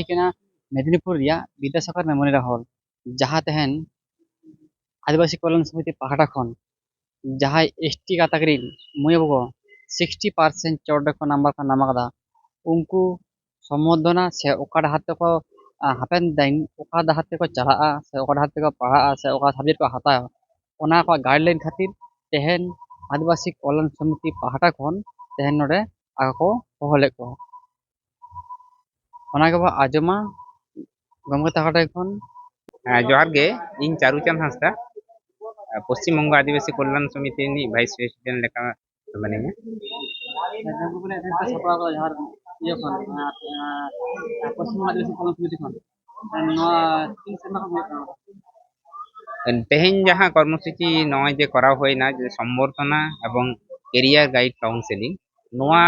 ᱥᱮ ᱠᱟᱱᱟ ᱢᱮᱫᱽᱱᱤᱯᱩᱨ ᱨᱮᱭᱟᱜ ᱵᱤᱫᱽᱫᱟᱥᱟᱜᱚᱨ ᱢᱮᱢᱳᱨᱤᱭᱟᱞ ᱦᱚᱞ ᱡᱟᱦᱟᱸ ᱛᱟᱦᱮᱱ ᱟᱹᱫᱤᱵᱟᱹᱥᱤ ᱠᱚᱞᱚᱱ ᱥᱚᱢᱤᱛᱤ ᱯᱟᱦᱴᱟ ᱠᱷᱚᱱ ᱡᱟᱦᱟᱸᱭ ᱮᱥᱴᱤ ᱜᱟᱛᱟᱠ ᱨᱮᱱ ᱢᱟᱹᱭ ᱵᱟᱹᱵᱩ ᱠᱚ ᱥᱤᱠᱥᱴᱤ ᱯᱟᱨᱥᱮᱱ ᱪᱚᱴᱨᱮ ᱠᱚ ᱱᱟᱢᱵᱟᱨ ᱠᱚ ᱧᱟᱢ ᱟᱠᱟᱫᱟ ᱩᱱᱠᱩ ᱥᱚᱢᱵᱚᱨᱫᱷᱚᱱᱟ ᱥᱮ ᱚᱠᱟ ᱰᱟᱦᱟᱨ ᱛᱮᱠᱚ ᱦᱟᱯᱮᱱ ᱫᱤᱱ ᱚᱠᱟ ᱰᱟᱦᱟᱨ ᱛᱮᱠᱚ ᱪᱟᱞᱟᱜᱼᱟ ᱥᱮ ᱚᱠᱟ ᱰᱟᱦᱟᱨ ᱛᱮᱠᱚ ᱯᱟᱲᱦᱟᱜᱼᱟ ᱥᱮ ᱚᱠᱟ ᱥᱟᱵᱡᱮᱠᱴ ᱠᱚ ᱦᱟᱛᱟᱣᱟ ᱚᱱᱟ ᱠᱚᱣᱟᱜ ᱜᱟᱭᱤᱰᱞᱟᱭᱤᱱ ᱠᱷᱟᱹᱛᱤᱨ ᱛᱮᱦᱮᱧ ᱟᱹᱫᱤᱵᱟᱹᱥᱤ ᱠᱚᱞᱚᱱ ᱥᱚᱢᱤᱛᱤ ᱯᱟᱦᱴᱟ ᱠᱷᱚᱱ ᱛᱮᱦᱮᱧ ᱱᱚᱰᱮ ᱟᱠᱚ ᱠᱚ ᱦᱚᱦᱚ ᱞᱮᱫ ᱠᱚᱣᱟ ᱚᱱᱟ ᱜᱮᱵᱚ ᱟᱸᱡᱚᱢᱟ ᱜᱚᱢᱠᱮ ᱛᱟᱠᱚ ᱴᱷᱮᱱ ᱠᱷᱚᱱ ᱡᱚᱦᱟᱨ ᱜᱮ ᱤᱧ ᱪᱟᱨᱩᱪᱟᱸᱫ ᱦᱟᱸᱥᱫᱟ ᱯᱚᱥᱪᱤᱢ ᱵᱚᱝᱜᱚ ᱟᱹᱫᱤᱵᱟᱹᱥᱤ ᱠᱚᱞযাণ ᱥᱚᱢᱤᱛᱤ ᱨᱤᱱᱤᱡ ᱵᱷᱟᱭᱤᱥ ᱯᱨᱮᱥᱤᱰᱮᱱᱴ ᱞᱮᱠᱟ ᱢᱟᱱᱮᱧᱟ ᱡᱚᱦᱟᱨ ᱤᱭᱟᱹ ᱠᱷᱚᱱ ᱯᱚᱥᱪᱤᱢ ᱟᱹᱫᱤᱵᱟᱹᱥᱤ ᱠᱚᱞযাণ ᱥᱚᱢᱤᱛᱤ ᱠᱷᱚᱱ তেহেᱧ যাহা কর্মসূচি নয় যে করা হয় না যে সম্বর্ধনা এবং কেরিয়ার গাইড কাউন্সেলিং ᱱᱚᱣᱟ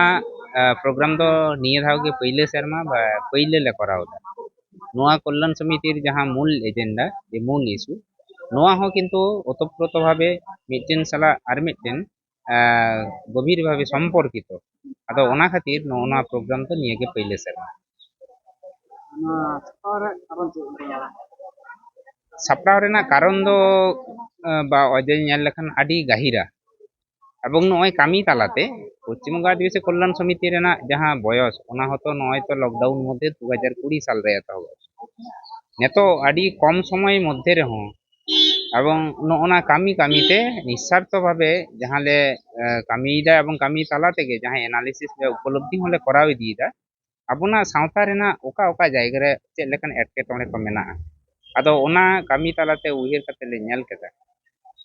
ᱯᱨᱳᱜᱨᱟᱢ ᱫᱚ ᱱᱤᱭᱟᱹ ᱫᱷᱟᱣ ᱜᱮ ᱯᱳᱭᱞᱳ ᱥᱮᱨᱢᱟ ᱵᱟ ᱯᱳᱭᱞᱳ ᱞᱮ ᱠᱚᱨᱟᱣ ᱮᱫᱟ ᱱᱚᱣᱟ কল্যাণ সমিতির ᱡᱟᱦᱟᱸ মূল এজেন্ডা যে মূল ইস্যু ᱱᱚᱣᱟ ᱦᱚᱸ ᱠᱤᱱᱛᱩ ওতপ্রোত ভাবে ᱢᱤᱫᱴᱮᱱ ᱥᱟᱞᱟᱜ ᱟᱨ ᱢᱤᱫᱴᱮᱱ গভীর ভাবে সম্পর্কিত ᱟᱫᱚ ᱚᱱᱟ ᱠᱷᱟᱹᱛᱤᱨ ᱱᱚᱜᱼᱚ ᱱᱚᱣᱟ ᱯᱨᱳᱜᱨᱟᱢ ᱫᱚ ᱱᱤᱭᱟᱹ ᱜᱮ ᱯᱳᱭᱞᱳ ᱥᱮᱨᱢᱟ ᱱᱚᱣᱟ ᱥᱟᱯᱲᱟᱣ ᱨᱮᱭᱟᱜ ᱠᱟᱨᱚᱱ ᱪᱮᱫ ᱠᱟᱱᱟ ᱥᱟᱯᱲᱟᱣ ᱨᱮᱱᱟᱜ ᱠᱟᱨᱚᱱ ᱫᱚ ᱵᱟ ᱚᱡᱮ ᱧᱮᱞ ᱞᱮᱠᱷᱟᱱ ᱟᱹᱰᱤ ᱜᱟᱹᱦᱤᱨᱟ ᱟᱵᱚᱝ ᱱᱚᱜᱼᱚᱭ ᱠᱟᱹᱢᱤ ᱛᱟᱞᱟᱛᱮ ᱯᱚᱥᱪᱤᱢᱵᱚᱝᱜᱚ ᱟᱹᱫᱤᱵᱟᱹᱥᱤ ᱠᱚᱞᱞᱟᱱ ᱥᱚᱢᱤᱛᱤ ᱨᱮᱱᱟᱜ ᱡᱟᱦᱟᱸ ᱵᱚᱭᱚᱥ ᱚᱱᱟ ᱦᱚᱸᱛᱚ ᱱᱚᱜᱼᱚᱭ ᱛᱚ ᱞᱚᱠᱰᱟᱣᱩᱱ ᱢᱚᱫᱽᱫᱷᱮ ᱫᱩ ᱦᱟᱡᱟᱨ ᱠᱩᱲᱤ ᱥᱟᱞ ᱨᱮ ᱮᱛᱚᱦᱚᱵ ᱱᱤᱛᱚᱜ ᱟᱹᱰᱤ ᱠᱚᱢ ᱥᱚᱢᱚᱭ ᱢᱚᱫᱽᱫᱷᱮ ᱨᱮᱦᱚᱸ এবং নগনা কামি কামিতে নিঃস্বার্থভাবে যাহালে কামিদা এবং কামি তালা থেকে যাহা এনালিসিস উপলব্ধি হলে করাবি দিয়েদা আপনার সাঁওতা রেনা ওকা ওকা জায়গারে চেলেকান এটকেটড়ে কো মেনা আদো ওনা কামি তালাতে উহের কাতে লে নেল কেদা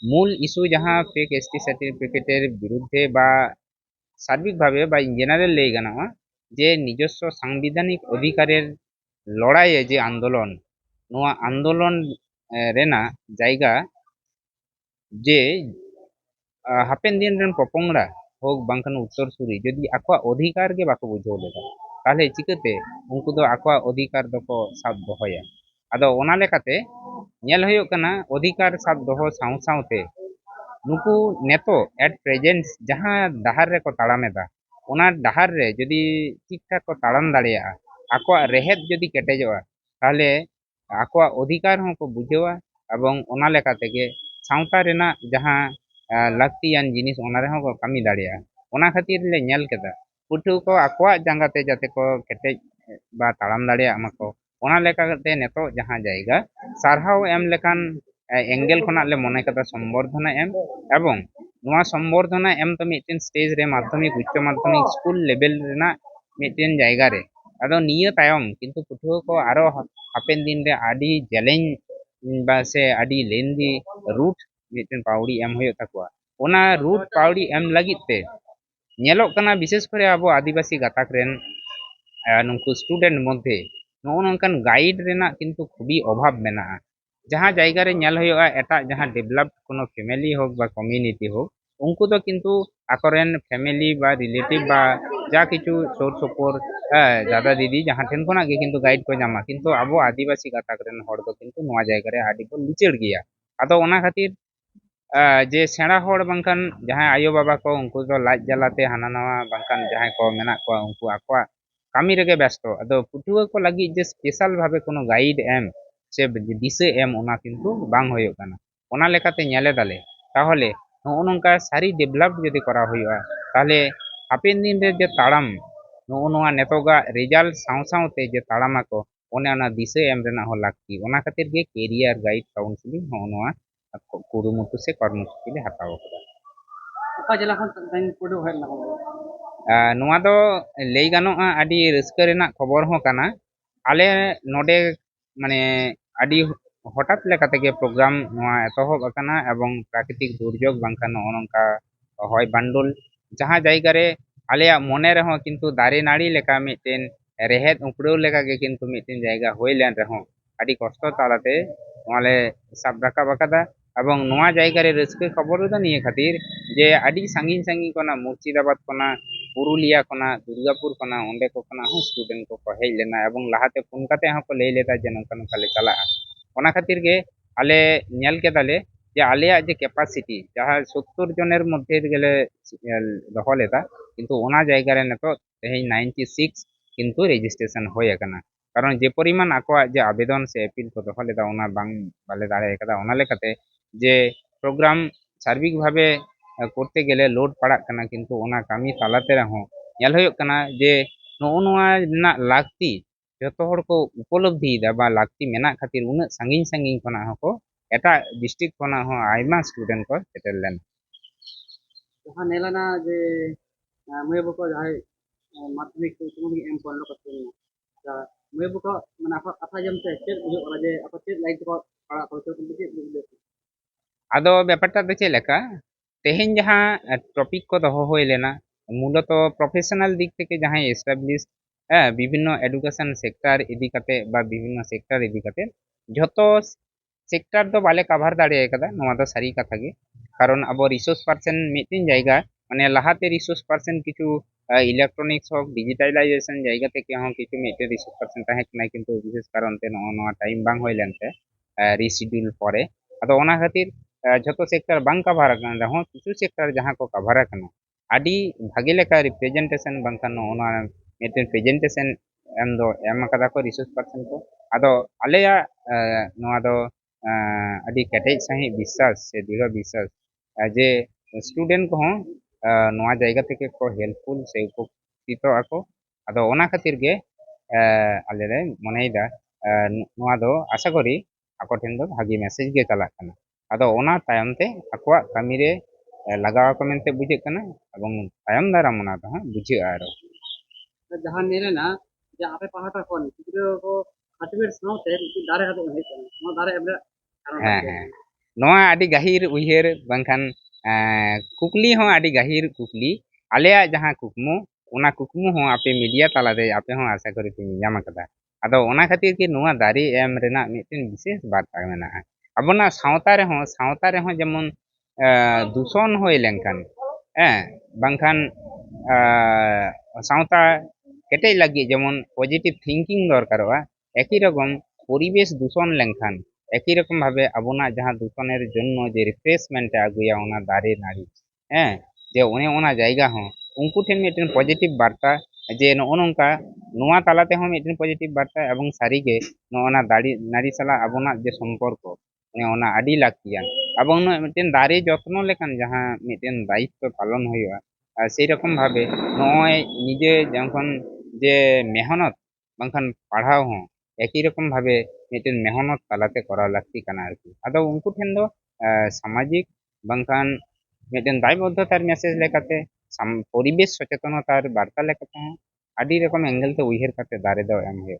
মূল ইস্যু যাহা ফেক এস টি সার্টিফিকেটের বিরুদ্ধে বা সার্বিকভাবে বা ইন জেনারেল লেই গানাওয়া যে নিজস্ব সাংবিধানিক অধিকারের লড়াইয়ে যে আন্দোলন, নোয়া আন্দোলন রেনা জায়গা যে হাপেন দিন রেন পপংরা হোক বাংখান উত্তর সুরি যদি আকোয়া অধিকার গে বাকো বুঝাও লেগা তাহলে চিকাতে উনকু দো আকোয়া অধিকার দকো সাব দহয়া আদো ওনা লেকাতে अधिकार सब दह साते नुक नेत एट प्रेजेंट जहाँ डहारे को तड़ामेदा उना डहार रे जदि ठीक ठाक को ताड़ाम दाड़ा आको रेहेद जदि केटेजा ताले आको अधिकार हों को बुझेवा एवं ओना लेकातेगे सांता रेना जहाँ लक्तियान जिनिस ओना रे को कमी दाड़ा ओना खातिर ले नेल केदा पुटु को आको जांगाते जाते को केटेज बा ताड़ाम दाड़ा अमा को ᱚᱱᱟ ᱞᱮᱠᱟᱛᱮ ᱱᱤᱛᱚᱜ ᱡᱟᱦᱟᱸ ᱡᱟᱭᱜᱟ ᱥᱟᱨᱦᱟᱣ ᱮᱢ ᱞᱮᱠᱟᱱ ᱮᱸᱜᱮᱞ ᱠᱷᱚᱱᱟᱜ ᱞᱮ ᱢᱚᱱᱮ ᱠᱟᱫᱟ ᱥᱚᱢᱵᱚᱨᱫᱷᱚᱱᱟ ᱮᱢ ᱮᱵᱚᱝ ᱱᱚᱣᱟ ᱥᱚᱢᱵᱚᱨᱫᱷᱚᱱᱟ ᱮᱢ ᱫᱚ ᱢᱤᱫᱴᱮᱱ ᱥᱴᱮᱡ ᱨᱮ ᱢᱟᱫᱽᱫᱷᱚᱢᱤᱠ ᱩᱪᱪᱚ ᱢᱟᱫᱽᱫᱷᱚᱢᱤᱠ ᱥᱠᱩᱞ ᱞᱮᱵᱮᱞ ᱨᱮᱱᱟᱜ ᱢᱤᱫᱴᱮᱱ ᱡᱟᱭᱜᱟ ᱨᱮ ᱟᱫᱚ ᱱᱤᱭᱟᱹ ᱛᱟᱭᱚᱢ ᱠᱤᱱᱛᱩ ᱯᱟᱹᱴᱷᱩᱣᱟᱹ ᱠᱚ ᱟᱨᱚ ᱦᱟᱯᱮᱱ ᱫᱤᱱᱨᱮ ᱟᱹᱰᱤ ᱡᱮᱞᱮᱧ ᱵᱟ ᱥᱮ ᱟᱹᱰᱤ ᱞᱮᱱᱫᱤ ᱨᱩᱴ ᱢᱤᱫᱴᱮᱱ ᱯᱟᱣᱲᱤ ᱮᱢ ᱦᱩᱭᱩᱜ ᱛᱟᱠᱚᱣᱟ ᱚᱱᱟ ᱨᱩᱴ ᱯᱟᱣᱲᱤ ᱮᱢ ᱞᱟᱹᱜᱤᱫ ᱛᱮ ᱧᱮᱞᱚᱜ ᱠᱟᱱᱟ ᱵᱤᱥᱮᱥ ᱠᱚᱨᱮ ᱟᱵᱚ ᱟᱹᱫᱤᱵᱟᱹᱥᱤ ᱜᱟᱛᱟᱠ ᱨᱮᱱ ᱱᱩᱠᱩ ᱥᱴᱩᱰᱮᱱᱴ ᱢᱚᱫᱽᱫᱷᱮ ᱱᱚᱜᱼᱚ ᱱᱚᱝᱠᱟᱱ ᱜᱟᱭᱤᱰ ᱨᱮᱱᱟᱜ ᱠᱤᱱᱛᱩ ᱠᱷᱩᱵᱤ ᱚᱵᱷᱟᱵᱽ ᱢᱮᱱᱟᱜᱼᱟ ᱡᱟᱦᱟᱸ ᱡᱟᱭᱜᱟ ᱨᱮ ᱧᱮᱞ ᱦᱩᱭᱩᱜᱼᱟ ᱮᱴᱟᱜ ᱡᱟᱦᱟᱸ ᱰᱮᱵᱷᱞᱚᱯ ᱠᱳᱱᱳ ᱯᱷᱮᱢᱮᱞᱤ ᱦᱳᱠ ᱵᱟ ᱠᱚᱢᱤউᱱᱤᱴᱤ ᱦᱳᱠ ᱩᱱᱠᱩ ᱫᱚ কিন্তু ᱟᱠᱚᱨᱮᱱ ᱯᱷᱮᱢᱮᱞᱤ ᱵᱟ ᱨᱤᱞᱮᱴᱤᱵᱽ ᱵᱟ ᱡᱟ ᱠᱤᱪᱷᱩ ᱥᱳᱨ ᱥᱳᱯᱳᱨ দাদা দিদি ᱡᱟᱦᱟᱸ ᱴᱷᱮᱱ ᱠᱷᱚᱱᱟᱜ ᱜᱮ কিন্তু ᱜᱟᱭᱤᱰ ᱠᱚ ᱧᱟᱢᱟ কিন্তু ᱟᱵᱚ ᱟᱹᱫᱤᱵᱟᱹᱥᱤ ᱜᱟᱛᱟᱠ ᱨᱮᱱ ᱦᱚᱲ ᱫᱚ ᱠᱤᱱᱛᱩ ᱱᱚᱣᱟ ᱡᱟᱭᱜᱟ ᱨᱮ ᱟᱹᱰᱤ ᱵᱚᱱ ᱞᱤᱪᱟᱹᱲ ᱜᱮᱭᱟ ᱟᱫᱚ ᱚᱱᱟ ᱠᱷᱟᱹᱛᱤᱨ ᱡᱮ ᱥᱮᱬᱟ ᱦᱚᱲ ᱵᱟᱝᱠᱷᱟᱱ ᱡᱟᱦᱟᱸᱭ ᱟᱭᱳ ᱵᱟᱵᱟ ᱠᱚ ᱩᱱᱠᱩ ᱫᱚ ᱞᱟᱡ ᱡᱟᱞᱟᱛᱮ ᱦᱟᱱᱟ ᱱᱟᱣᱟ ᱵᱟᱝᱠᱷᱟᱱ ᱡᱟᱦᱟᱸᱭ ᱠᱚ ᱢᱮᱱᱟᱜ ᱠᱚᱣᱟ ᱩᱱᱠᱩ ᱟᱠᱚᱣᱟᱜ ᱠᱟᱹᱢᱤ ᱨᱮᱜᱮ ᱵᱮᱥᱛᱚ ᱟᱫᱚ ᱯᱟᱹᱴᱷᱩᱣᱟᱹ ᱠᱚ ᱞᱟᱹᱜᱤᱫ ᱡᱮ ᱥᱯᱮᱥᱟᱞ ᱵᱷᱟᱵᱮ ᱠᱳᱱᱳ ᱜᱟᱭᱤᱰ ᱮᱢ ᱥᱮ ᱫᱤᱥᱟᱹ ᱮᱢ ᱚᱱᱟ ᱠᱤᱱᱛᱩ ᱵᱟᱝ ᱦᱩᱭᱩᱜ ᱠᱟᱱᱟ ᱚᱱᱟ ᱞᱮᱠᱟᱛᱮ ᱧᱮᱞᱮᱫᱟᱞᱮ ᱛᱟᱦᱚᱞᱮ ᱱᱚᱜᱼᱚ ᱱᱚᱝᱠᱟ ᱥᱟᱹᱨᱤ ᱰᱮᱵᱷᱞᱚᱯ ᱡᱩᱫᱤ ᱠᱚᱨᱟᱣ ᱦᱩᱭᱩᱜᱼᱟ ᱛᱟᱦᱚᱞᱮ ᱦᱟᱯᱮᱱ ᱫᱤᱱ ᱨᱮ ᱡᱮ ᱛᱟᱲᱟᱢ ᱱᱚᱜᱼᱚ ᱱᱚᱣᱟ ᱱᱤᱛᱚᱜᱟᱜ ᱨᱮᱡᱟᱞᱴ ᱥᱟᱶ ᱥᱟᱶᱛᱮ ᱡᱮ ᱛᱟᱲᱟᱢᱟᱠᱚ ᱚᱱᱮ ᱚᱱᱟ ᱫᱤᱥᱟᱹ ᱮᱢ ᱨᱮᱱᱟᱜ ᱦᱚᱸ ᱞᱟᱹᱠᱛᱤ ᱚᱱᱟ ᱠᱷᱟᱹᱛᱤᱨ ᱜᱮ ᱠᱮᱨᱤᱭᱟᱨ ᱜᱟᱭᱤᱰ ᱠᱟᱣᱩᱱᱥᱤᱞᱤᱝ ᱱᱚᱜᱼᱚ ᱱᱚᱣᱟ ᱠᱩᱨᱩᱢᱩᱴᱩ ᱥᱮ ᱠᱚᱨᱢᱚᱥূᱪᱤ ᱞᱮ ᱦᱟᱛᱟᱣ ᱟᱠᱟᱫᱟ ᱚᱠᱟ ᱡᱮᱞᱟ ᱠᱷᱚᱱ ᱯᱟᱹᱴᱷᱩᱣᱟᱹ ᱦᱮᱡ ᱞᱮᱱᱟ ᱱᱚᱣᱟ ᱫᱚ ᱞᱟᱹᱭ ᱜᱟᱱᱚᱜᱼᱟ ᱟᱹᱰᱤ ᱨᱟᱹᱥᱠᱟᱹ ᱨᱮᱱᱟᱜ ᱠᱷᱚᱵᱚᱨ ᱦᱚᱸ ᱠᱟᱱᱟ ᱟᱞᱮ ᱱᱚᱰᱮ ᱢᱟᱱᱮ ᱟᱹᱰᱤ ᱦᱚᱴᱟᱛ ᱞᱮᱠᱟ ᱛᱮᱜᱮ ᱯᱨᱳᱜᱨᱟᱢ ᱱᱚᱣᱟ ᱮᱛᱚᱦᱚᱵ ᱟᱠᱟᱱᱟ ᱮᱵᱚᱝ ᱯᱨᱟᱠᱨᱤᱛᱤᱠ ᱫᱩᱨᱡᱳᱜᱽ ᱵᱟᱝᱠᱷᱟᱱ ᱱᱚᱜᱼᱚ ᱱᱚᱝᱠᱟ ᱦᱚᱭ ᱵᱷᱟᱱᱰᱳᱞ ᱡᱟᱦᱟᱸ ᱡᱟᱭᱜᱟ ᱨᱮ ᱟᱞᱮᱭᱟᱜ ᱢᱚᱱᱮ ᱨᱮᱦᱚᱸ ᱠᱤᱱᱛᱩ ᱫᱟᱨᱮ ᱱᱟᱹᱲᱤ ᱞᱮᱠᱟ ᱢᱤᱫᱴᱮᱱ ᱨᱮᱦᱮᱫ ᱩᱯᱲᱟᱹᱣ ᱞᱮᱠᱟᱜᱮ ᱠᱤᱱᱛᱩ ᱢᱤᱫᱴᱮᱱ ᱡᱟᱭᱜᱟ ᱦᱩᱭ ᱞᱮᱱ ᱨᱮᱦᱚᱸ ᱟᱹᱰᱤ ᱠᱚᱥᱴᱚ ᱛᱟᱞᱟᱛᱮ ᱱᱚᱣᱟᱞᱮ ᱥᱟᱵ ᱨᱟᱠᱟᱵ ᱟᱠᱟᱫᱟ ᱮᱵᱚᱝ ᱱᱚᱣᱟ ᱡᱟᱭᱜᱟ ᱨᱮ ᱨᱟᱹᱥᱠᱟᱹ ᱠᱷᱚᱵᱚᱨ ᱫᱚ ᱱᱤᱭᱟᱹ ᱠᱷᱟᱹᱛᱤᱨ ᱡᱮ ᱟᱹᱰᱤ ᱥᱟᱺᱜᱤᱧ ᱥᱟᱺᱜᱤᱧ ᱠᱷᱚᱱᱟᱜ ᱢᱩᱨᱥᱤᱫᱟᱵᱟᱫ ᱠᱷᱚᱱᱟᱜ ᱯᱩᱨᱩᱞᱤᱭᱟ ᱠᱷᱚᱱᱟᱜ ᱫᱩᱨᱜᱟᱯᱩᱨ ᱠᱷᱚᱱᱟᱜ ᱚᱸᱰᱮ ᱠᱚ ᱠᱷᱚᱱᱟᱜ ᱦᱚᱸ ᱥᱴᱩᱰᱮᱱᱴ ᱠᱚᱠᱚ ᱦᱮᱡ ᱞᱮᱱᱟ ᱮᱵᱚᱝ ᱞᱟᱦᱟᱛᱮ ᱯᱷᱳᱱ ᱠᱟᱛᱮ ᱦᱚᱸᱠᱚ ᱞᱟᱹᱭ ᱞᱮᱫᱟ ᱡᱮ ᱱᱚᱝᱠᱟ ᱱᱚᱝᱠᱟ ᱞᱮ ᱪᱟᱞᱟᱜᱼᱟ ᱚᱱᱟ ᱠᱷᱟᱹᱛᱤᱨ ᱜᱮ ᱟᱞᱮ ᱧᱮᱞ ᱠᱮᱫᱟᱞᱮ ᱡᱮ ᱟᱞᱮᱭᱟᱜ ᱡᱮ ᱠᱮᱯᱟᱥᱤᱴᱤ ᱡᱟᱦᱟᱸ ᱥᱳᱛᱛᱳᱨ ᱡᱚᱱᱮᱨ ᱢᱚᱫᱽᱫᱷᱮ ᱨᱮᱜᱮᱞᱮ ᱫᱚᱦᱚ ᱞᱮᱫᱟ ᱠᱤᱱᱛᱩ ᱚᱱᱟ ᱡᱟᱭᱜᱟ ᱨᱮ ᱱᱤᱛᱚᱜ ᱛᱮᱦᱮᱧ ᱱᱟᱭᱤᱱᱴᱤ ᱥᱤᱠᱥ ᱠᱤᱱᱛᱩ রেজিস্ট্রেশন হয়ে আকানা কারণ যে পরিমাণ আকোয়ার যে আবেদন সে অ্যাপিল কো দহলে দা ওনা বাং বালে দাঁড়ায় কাদা ওনা লেখাতে যে প্রোগ্রাম সার্বিকভাবে ᱠᱚᱨᱛᱮ ᱜᱮᱞᱮ ᱞᱳᱰ ᱯᱟᱲᱟᱜ ᱠᱟᱱᱟ ᱠᱤᱱᱛᱩ ᱚᱱᱟ ᱠᱟᱹᱢᱤ ᱛᱟᱞᱟᱛᱮ ᱨᱮᱦᱚᱸ ᱧᱮᱞ ᱦᱩᱭᱩᱜ ᱠᱟᱱᱟ ᱡᱮ ᱱᱚᱜᱼᱚ ᱱᱚᱣᱟ ᱨᱮᱱᱟᱜ ᱞᱟᱹᱠᱛᱤ ᱡᱚᱛᱚ ᱦᱚᱲ ᱠᱚ ᱩᱯᱚᱞᱚᱵᱽᱫᱷᱤᱭᱮᱫᱟ ᱵᱟ ᱞᱟᱹᱠᱛᱤ ᱢᱮᱱᱟᱜ ᱠᱷᱟᱹᱛᱤᱨ ᱩᱱᱟᱹᱜ ᱥᱟᱺᱜᱤᱧ ᱥᱟᱺᱜᱤᱧ ᱠᱷᱚᱱᱟᱜ ᱦᱚᱸᱠᱚ ᱮᱴᱟᱜ ᱰᱤᱥᱴᱨᱤᱠ ᱠᱷᱚᱱᱟᱜ ᱦᱚᱸ ᱟᱭᱢᱟ ᱥᱴᱩᱰᱮᱱᱴ ᱠᱚ ᱥᱮᱴᱮᱨ ᱞᱮᱱᱟ ᱡᱟᱦᱟᱸ ᱧᱮᱞᱮᱱᱟ ᱡᱮ ᱢᱟᱹᱭ ᱵᱟᱹᱵᱩ ᱠᱚ ᱡᱟᱦᱟᱸᱭ ᱢᱟᱫᱽᱫᱷᱚᱢᱤᱠ ᱩᱪᱪᱚ ᱢᱟᱫᱽᱫᱷᱚᱢᱤᱠ ᱮᱢ ᱠᱚ ᱠᱟᱛᱮ ᱢᱟᱹᱭ ᱵᱟᱹᱵᱩ ᱠᱚ ᱢᱟᱱᱮ ᱟᱠᱚ ᱠᱟᱛᱷᱟ ᱡᱚᱢ ᱛᱮ ᱪᱮᱫ ᱵᱩᱡᱷᱟᱹᱜ ᱠᱟᱱᱟ ᱡᱮ ᱟᱠᱚ ᱪᱮᱫ ᱞᱟᱭᱤᱱ ᱛᱮᱠᱚ ᱯᱟᱲᱦᱟᱜ ᱠᱚ ᱪᱮᱫ ᱵᱩᱡᱷᱟᱹᱜ ᱟᱫᱚ ᱵᱮᱯᱟᱨᱴᱟ ᱫᱚ ᱪᱮᱫ ᱞᱮᱠᱟ তেহেন যাহা টপিক কো দহ ᱦᱩᱭ লেনা ᱢᱩᱞᱚᱛᱚ ᱯᱨᱚᱯᱷᱮᱥᱚᱱᱟᱞ ᱫᱤᱠ ᱛᱷᱮকে ᱡᱟᱦᱟᱸᱭ ᱮᱥᱴᱟᱵᱽᱞᱤᱥ হ্যাঁ বিভিন্ন এডুকেশন সেক্টর ইদি কাতে বা বিভিন্ন সেক্টর ইদি কাতে যত সেক্টর দো বালে কাভার দাঁড়িয়ে কাদা নোয়া দো সারি কথা গে কারণ আবো রিসোর্স পার্সন মিটিং জায়গা মানে লাহাতে রিসোর্স পার্সন কিছু ইলেকট্রনিক্স হোক ডিজিটালাইজেশন জায়গা থেকে হ্যাঁ কিছু মিটে রিসোর্স পার্সন তাহে না কিন্তু বিশেষ কারণতে নোয়া টাইম বাং হইলেন রিসিডিউল পরে। আদো ওনা খাতির जो सेक्टर बांग कभार रहा कि सेक्टर जहाँ को कभार भागे लेकर रिप्रेजेंटेशन बाखान प्रेजेंटेशन को रिसोर्स पार्सन को अद अलग केटे सह विश्वास से दृढ़ विश्वास जे स्टूडेंट को जगह को हेल्पफुल से उपकृत आको अद खातिर अल मन आशा करी आपको भागी मेसेज के चलना कमी लगवा को मनते बुझेना दाराम बुझे आरो गहिर उहर बाखान कुकली हों गहिर कुकली आलिया जहाँ कुकमुना कुकमु आपे मीडिया तलादे आपे आशा करीजाम दारी एम विशेष बार्ता है ᱟᱵᱚᱱᱟᱜ ᱥᱟᱶᱛᱟ ᱨᱮᱦᱚᱸ ᱥᱟᱶᱛᱟ ᱨᱮᱦᱚᱸ ᱡᱮᱢᱚᱱ ᱫᱩᱥᱚᱱ ᱦᱩᱭ ᱞᱮᱱᱠᱷᱟᱱ, ᱦᱮᱸ, ᱵᱟᱝᱠᱷᱟᱱ ᱥᱟᱶᱛᱟ ᱠᱮᱴᱮᱡ ᱞᱟᱹᱜᱤᱫ ᱡᱮᱢᱚᱱ ᱯᱚᱡᱤᱴᱤᱵᱷ ᱛᱷᱤᱝᱠᱤᱝ ᱫᱚᱨᱠᱟᱨᱚᱜᱼᱟ ᱮᱠই রকম পরিবেশ দূষণ লেনখান একই রকম ভাবে আপনার যাহা দূষণের জন্য যে রিফ্রেশমেন্ট আগুয়া ওনা দারে নারী হ্যাঁ যে উনি ওনা জায়গা হন উনকু ঠেন মিটেন পজিটিভ বার্তা যে নকা নোয়া তালাতে হন মিটেন পজিটিভ বার্তা এবং সারিগে নোনা দাড়ি নারী সালা আপনার যে সম্পর্ক ᱚᱱᱟ ᱟᱹᱰᱤ ᱞᱟᱹᱠᱛᱤᱭᱟ ᱟᱵᱚ ᱩᱱᱟᱹᱜ ᱢᱤᱫᱴᱮᱱ ᱫᱟᱨᱮ ᱡᱚᱛᱱᱚ ᱞᱮᱠᱷᱟᱱ ᱡᱟᱦᱟᱸ ᱢᱤᱫᱴᱮᱱ ᱫᱟᱭᱤᱛᱛᱚ ᱯᱟᱞᱚᱱ ᱦᱩᱭᱩᱜᱼᱟ ᱟᱨ ᱥᱮᱨᱚᱠᱚᱢ ᱵᱷᱟᱵᱮ ᱱᱚᱜᱼᱚᱭ ᱱᱤᱡᱮ ᱡᱚᱠᱷᱚᱱ ᱡᱮ ᱢᱮᱦᱱᱚᱛ ᱵᱟᱝᱠᱷᱟᱱ ᱯᱟᱲᱦᱟᱣ ᱦᱚᱸ একই রকম ভাবে মিটেন মেহনত তালাতে করা লাগতি কানা আরকি আদো উনকু ঠেন দো সামাজিক বাংকান মিটেন দায়বদ্ধতার মেসেজ লেখাতে পরিবেশ সচেতনতার বার্তা লেখাতে আডি রকম অ্যাঙ্গেল তে উইহের কাতে দাঁড়ে দাও এম হয়ে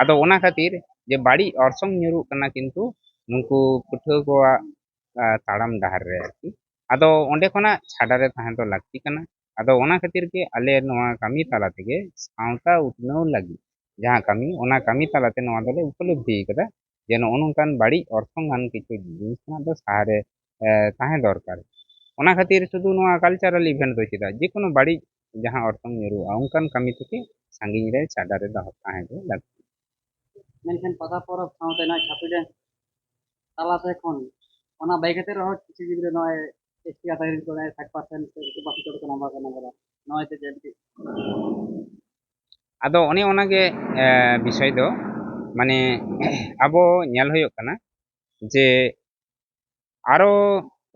ᱟᱫᱚ ᱚᱱᱟ ᱠᱷᱟᱹᱛᱤᱨ ᱡᱮ ᱵᱟᱹᱲᱤᱡ ᱚᱨᱥᱚᱝ ᱧᱩᱨᱩᱜ ᱠᱟᱱᱟ ᱠᱤᱱᱛᱩ ᱱᱩᱠᱩ ᱯᱟᱹᱴᱷᱩᱣᱟᱹ ᱠᱚᱣᱟᱜ ᱛᱟᱲᱟᱢ ᱰᱟᱦᱟᱨ ᱨᱮ ᱟᱨᱠᱤ ᱟᱫᱚ ᱚᱸᱰᱮ ᱠᱷᱚᱱᱟᱜ ᱪᱷᱟᱰᱟ ᱨᱮ ᱛᱟᱦᱮᱸ ᱫᱚ ᱞᱟᱹᱠᱛᱤ ᱠᱟᱱᱟ ᱟᱫᱚ ᱚᱱᱟ ᱠᱷᱟᱹᱛᱤᱨ ᱜᱮ ᱟᱞᱮ ᱱᱚᱣᱟ ᱠᱟᱹᱢᱤ ᱛᱟᱞᱟ ᱛᱮᱜᱮ ᱥᱟᱶᱛᱟ ᱩᱛᱱᱟᱹᱣ ᱞᱟᱹᱜᱤᱫ ᱡᱟᱦᱟᱸ ᱠᱟᱹᱢᱤ ᱚᱱᱟ ᱠᱟᱹᱢᱤ ᱛᱟᱞᱟᱛᱮ ᱱᱚᱣᱟ ᱫᱚᱞᱮ ᱩᱯᱚᱞᱚᱵᱫᱷᱤ ᱟᱠᱟᱫᱟ ᱡᱮ ᱱᱚᱜᱼᱚ ᱱᱚᱝᱠᱟᱱ ᱵᱟᱹᱲᱤᱡ ᱚᱨᱥᱚᱝᱟᱱ ᱠᱤᱪᱷᱩ ᱡᱤᱱᱤᱥ ᱠᱷᱚᱱᱟᱜ ᱫᱚ ᱥᱟᱦᱟᱨᱮ ᱛᱟᱦᱮᱸ ᱫᱚᱨᱠᱟᱨ ᱚᱱᱟ ᱠᱷᱟᱹᱛᱤᱨ ᱥᱩᱫᱷᱩ ᱱᱚᱣᱟ ᱠᱟᱞᱪᱟᱨᱟᱞ ᱤᱵᱷᱮᱱᱴ ᱫᱚ ᱪᱮᱫᱟᱜ ᱡᱮᱠᱳᱱᱳ ᱵᱟᱹᱲᱤᱡ ᱡᱟᱦᱟᱸ ᱚᱨᱥᱚᱝ ᱧᱩᱨᱩᱜᱼᱟ ᱚᱱᱠᱟᱱ ᱠᱟᱹᱢᱤ ᱛᱷᱮᱠᱮ ᱥᱟᱺᱜᱤᱧ ᱨᱮ ᱪᱷᱟᱰᱟ ᱨᱮ ᱫᱚᱦᱚ ᱛᱟᱦᱮᱸ ᱜᱮ ᱞᱟᱹᱠᱛᱤ ᱢᱮᱱᱠᱷᱟᱱ ᱯᱟᱛᱟ ᱯᱚᱨᱚᱵᱽ ᱥᱟᱶᱛᱮ ᱱᱚᱣᱟ ᱪᱷᱟᱯᱨᱤᱰᱮ ᱛᱟᱞᱟᱛᱮ ᱠᱷᱚᱱ ᱚᱱᱟ ᱵᱟᱭ ᱠᱟᱛᱮ ᱨᱮᱦᱚᱸ ᱠᱤᱪᱷᱩ ᱜᱤᱫᱽᱨᱟᱹ ᱱᱚᱜᱼᱚᱭ ᱮᱥᱴᱤ ᱟᱛᱟ ᱨᱮᱱ ᱠᱚ ᱥᱟᱴ ᱯᱟᱨᱥᱮᱱᱴ ᱵᱟᱠᱤ ᱠᱚᱫᱚ ᱠᱚ ᱱᱟᱢᱵᱟᱨ ᱠᱚ ᱱᱟᱢᱵᱟᱨᱟ ᱱᱚᱜᱼᱚᱭ ᱛᱮ ᱡᱮᱞᱴᱤ ᱟᱫᱚ ᱚᱱᱮ ᱚᱱᱟᱜᱮ ᱵᱤᱥᱚᱭ ᱫᱚ ᱢᱟᱱᱮ ᱟᱵᱚ ᱧᱮᱞ ᱦᱩᱭᱩᱜ ᱠᱟᱱᱟ ᱡᱮ আরও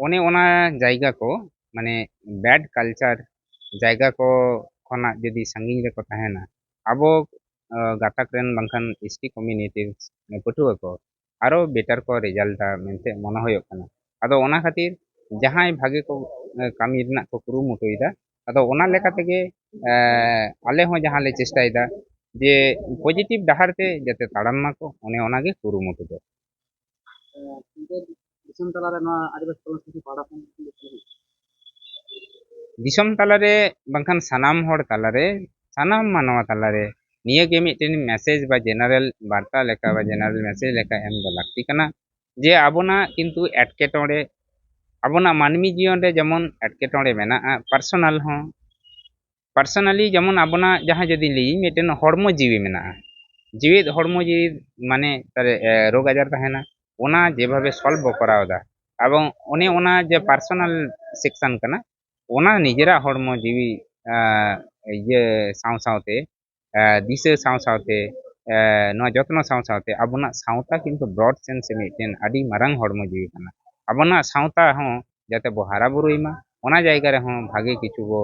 অনে অনা জায়গা কো মানে ব্যাড কালচার জায়গা কো খনাক যদি সাᱺগিᱧ ᱨᱮᱠᱚ ᱛᱟᱦᱮᱱᱟ ᱟᱵᱚ ᱜᱟᱛᱟᱠ ᱨᱮᱱ ᱵᱟᱝᱠᱷᱟᱱ ᱮᱥ ᱴᱤ ᱠᱚᱢᱤᱩᱱᱤᱴᱤ ᱯᱟᱹᱴᱷᱩᱣᱟᱹ ᱠᱚ ᱟᱨᱚ ᱵᱮᱴᱟᱨ ᱠᱚ ᱨᱮᱡᱟᱞᱴᱟ ᱢᱮᱱᱛᱮ ᱢᱚᱱᱮ ᱦᱩᱭᱩᱜ ᱠᱟᱱᱟ ᱟᱫᱚ ᱚᱱᱟ ᱠᱷᱟᱹᱛᱤᱨ ᱡᱟᱦᱟᱸᱭ ᱵᱷᱟᱜᱮ ᱠᱚ ᱠᱟᱹᱢᱤ ᱨᱮᱱᱟᱜ ᱠᱚ ᱠᱩᱨᱩᱢᱩᱴᱩᱭᱮᱫᱟ ᱟᱫᱚ ᱚᱱᱟ ᱞᱮᱠᱟ ᱛᱮᱜᱮ ᱟᱞᱮ ᱦᱚᱸ ᱡᱟᱦᱟᱸ ᱞᱮ ᱪᱮᱥᱴᱟᱭᱮᱫᱟ ᱡᱮ ᱯᱚᱡᱮᱴᱤᱵᱽ ᱰᱟᱦᱟᱨ ᱛᱮ ᱡᱟᱛᱮ ᱛᱟᱲᱟᱢ ᱢᱟᱠᱚ ᱚᱱᱮ ᱚᱱᱟᱜᱮ ᱠᱩᱨᱩᱢᱩᱴᱩ ᱫᱚ ᱫᱤᱥᱚᱢ ᱛᱟᱞᱟᱨᱮ ᱱᱚᱣᱟ ᱟᱹᱫᱤᱵᱟᱹᱥᱤ ᱠᱚᱞᱚᱱᱥᱤᱯᱤ ᱯᱟᱦᱴᱟ ᱠᱷᱚᱱ ᱫᱤᱥᱚᱢ ᱛᱟᱞᱟᱨᱮ ᱵᱟᱝᱠᱷᱟᱱ ᱥᱟᱱᱟᱢ ᱦᱚᱲ ᱛᱟᱞᱟᱨᱮ ᱥᱟᱱᱟᱢ ᱢᱟᱱᱣᱟ ᱛᱟᱞᱟᱨᱮ ᱱᱤᱭᱟᱹᱜᱮ ᱢᱤᱫᱴᱮᱱ ᱢᱮᱥᱮᱡᱽ ᱵᱟ ᱡᱮᱱᱟᱨᱮᱞ ᱵᱟᱨᱛᱟ ᱞᱮᱠᱟ ᱵᱟ ᱡᱮᱱᱟᱨᱮᱞ ᱢᱮᱥᱮᱡᱽ ᱞᱮᱠᱟ ᱮᱢ ᱫᱚ ᱞᱟᱹᱠᱛᱤ ᱠᱟᱱᱟ ᱡᱮ ᱟᱵᱚᱱᱟᱜ ᱠᱤᱱᱛᱩ ᱮᱴᱠᱮᱴᱚᱬᱮ ᱟᱵᱚᱱᱟᱜ ᱢᱟᱹᱱᱢᱤ ᱡᱤᱭᱚᱱ ᱨᱮ ᱡᱮᱢᱚᱱ ᱮᱴᱠᱮᱴᱚᱬᱮ ᱢᱮᱱᱟᱜᱼᱟ ᱯᱟᱨᱥᱚᱱᱟᱞ ᱦᱚᱸ ᱯᱟᱨᱥᱚᱱᱟᱞᱤ ᱡᱮᱢᱚᱱ ᱟᱵᱚᱱᱟᱜ ᱡᱟᱦᱟᱸ ᱡᱩᱫᱤ ᱞᱟᱹᱭᱟᱹᱧ ᱢᱤᱫᱴᱮᱱ ᱦᱚᱲᱢᱚ ᱡᱤᱣᱤ ᱢᱮᱱᱟᱜᱼᱟ ᱡᱤᱣᱮᱫ ᱦᱚᱲᱢᱚ ᱡᱤᱣᱤ ᱢᱟᱱᱮ ᱨᱳᱜᱽ ᱟᱡᱟᱨ ᱛᱟᱦᱮᱱᱟ ᱚᱱᱟ ᱡᱮᱵᱷᱟবে ᱥᱚᱞᱵᱷ ᱵᱚ ᱠᱚᱨᱟᱣᱫᱟ এবং অনে ওনা যে পার্সোনাল সেকশন কানা ওনা নিজেরা হড়মো জীবি ইয়ে সাউ সাউতে ᱫᱤᱥᱟᱹ ᱥᱟᱶ ᱥᱟᱶᱛᱮ ᱱᱚᱣᱟ ᱡᱚᱛᱱᱚ ᱥᱟᱶ ᱥᱟᱶᱛᱮ ᱟᱵᱚᱱᱟᱜ ᱥᱟᱶᱛᱟ ᱠᱤᱱᱛᱩ ᱵᱨᱚᱰ ᱥᱮᱱᱥ ᱥᱮ ᱢᱤᱫᱴᱮᱱ ᱟᱹᱰᱤ ᱢᱟᱨᱟᱝ ᱦᱚᱲᱢᱚ ᱡᱤᱣᱤ ᱠᱟᱱᱟ ᱟᱵᱚᱱᱟᱜ ᱥᱟᱶᱛᱟ ᱦᱚᱸ ᱡᱟᱛᱮ ᱵᱚ ᱦᱟᱨᱟ ᱵᱩᱨᱩᱭ ᱢᱟ ᱚᱱᱟ ᱡᱟᱭᱜᱟ ᱨᱮᱦᱚᱸ ᱵᱷᱟᱜᱮ ᱠᱤᱪᱷᱩ ᱵᱚ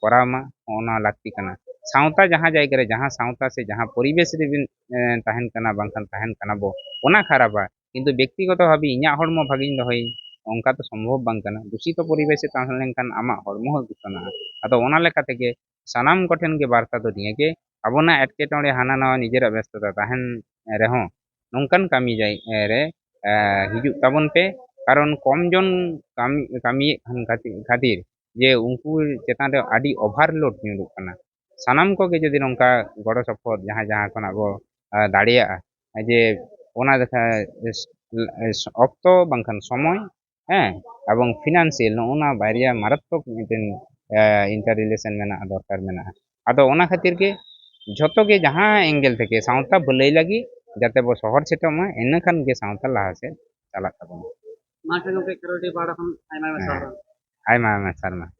ᱠᱚᱨᱟᱣ ᱢᱟ ᱚᱱᱟ ᱞᱟᱹᱠᱛᱤ ᱠᱟᱱᱟ ᱥᱟᱶᱛᱟ ᱡᱟᱦᱟᱸ ᱡᱟᱭᱜᱟ ᱨᱮ ᱡᱟᱦᱟᱸ ᱥᱟᱶᱛᱟ ᱥᱮ ᱡᱟᱦᱟᱸ ᱯᱚᱨᱤᱵᱮᱥ ᱨᱮᱵᱤᱱ ᱛᱟᱦᱮᱱ ᱠᱟᱱᱟ ᱵᱟᱝᱠᱷᱟᱱ ᱛᱟᱦᱮᱱ ᱠᱟᱱᱟ ᱵᱚ ᱚᱱᱟ ᱠᱷᱟᱨᱟᱯᱟ কিন্তু ব্যক্তিগত ভাবে ইঞাগ হড়মো ভাগিন দহই অঙ্কা তো সম্ভব বাং কানা দূষিত পরিবেশে তাহলে কান আমা হড়মো হয় দূষণা আদো ওনা লেখা থেকে ᱥᱟᱱᱟᱢ ᱠᱚᱴᱷᱮᱱ ᱜᱮ ᱵᱟᱨᱛᱟ ᱫᱚ ᱱᱤᱭᱟᱹ ᱜᱮ ᱟᱵᱚᱱᱟᱜ ᱮᱴᱠᱮᱴᱚᱬᱮ ᱦᱟᱱᱟ ᱱᱟᱣᱟ ᱱᱤᱡᱮᱨᱟᱜ ᱵᱮᱥᱛᱚᱛᱟ ᱛᱟᱦᱮᱱ ᱨᱮᱦᱚᱸ ᱱᱚᱝᱠᱟᱱ ᱠᱟᱹᱢᱤ ᱨᱮ ᱦᱤᱡᱩᱜ ᱛᱟᱵᱚᱱ ᱯᱮ ᱠᱟᱨᱚᱱ ᱠᱚᱢ ᱡᱚᱱ ᱠᱟᱹᱢᱤ ᱠᱟᱹᱢᱤᱭᱮᱫ ᱠᱟᱱ ᱠᱷᱟᱹᱛᱤᱨ ᱡᱮ ᱩᱱᱠᱩ ᱪᱮᱛᱟᱱ ᱨᱮ ᱟᱹᱰᱤ ᱳᱵᱷᱟᱨᱞᱳᱰ ᱧᱩᱨᱩᱜ ᱠᱟᱱᱟ ᱥᱟᱱᱟᱢ ᱠᱚᱜᱮ ᱡᱩᱫᱤ ᱱᱚᱝᱠᱟ ᱜᱚᱲᱚ ᱥᱚᱯᱚᱦᱚᱫ ᱡᱟᱦᱟᱸ ᱡᱟᱦᱟᱸ ᱠᱷᱚᱱᱟᱜ ᱵᱚ ᱫᱟᱲᱮᱭᱟᱜᱼᱟ ᱡᱮ ᱚᱱᱟ ᱞᱮᱠᱟ ᱚᱠᱛᱚ ᱵᱟᱝᱠᱷᱟᱱ ᱥᱚᱢᱚᱭ ᱦᱮᱸ ᱮᱵᱚᱝ ᱯᱷᱤᱱᱟᱱᱥᱤᱭᱟᱞ ᱱᱚᱜᱼᱚ ᱱᱚᱣᱟ ᱵᱟᱨᱭᱟ ᱢᱟᱨᱟᱛᱛᱚᱠ ᱢᱤᱫᱴᱮᱱ ᱤᱱᱴᱟᱨ ᱨᱤᱞᱮᱥᱚᱱ ᱢᱮᱱᱟᱜᱼᱟ ᱫᱚᱨᱠᱟᱨ ᱢᱮᱱᱟᱜᱼᱟ ᱟᱫᱚ ᱚᱱᱟ ᱠᱷᱟᱹᱛᱤᱨ ᱜᱮ ᱡᱷᱚᱛᱚ ᱜᱮ ᱡᱟᱦᱟᱸ ᱮᱸᱜᱮᱞ ᱛᱮᱜᱮ ᱥᱟᱶᱛᱟ ᱵᱷᱟᱹᱞᱟᱹᱭ ᱞᱟᱹᱜᱤᱫ ᱡᱟᱛᱮ ᱵᱚ ᱥᱚᱦᱚᱨ ᱥᱮᱴᱮᱨᱚᱜ ᱢᱟ ᱤᱱᱟᱹ ᱠᱷᱟᱱ ᱜᱮ ᱥᱟᱶᱛᱟ ᱞᱟᱦᱟ ᱥᱮᱫ ᱪᱟᱞᱟᱜ ᱛᱟᱵᱚᱱᱟ ᱟᱭᱢᱟ ᱟᱭᱢᱟ ᱥᱟᱨᱦᱟᱣ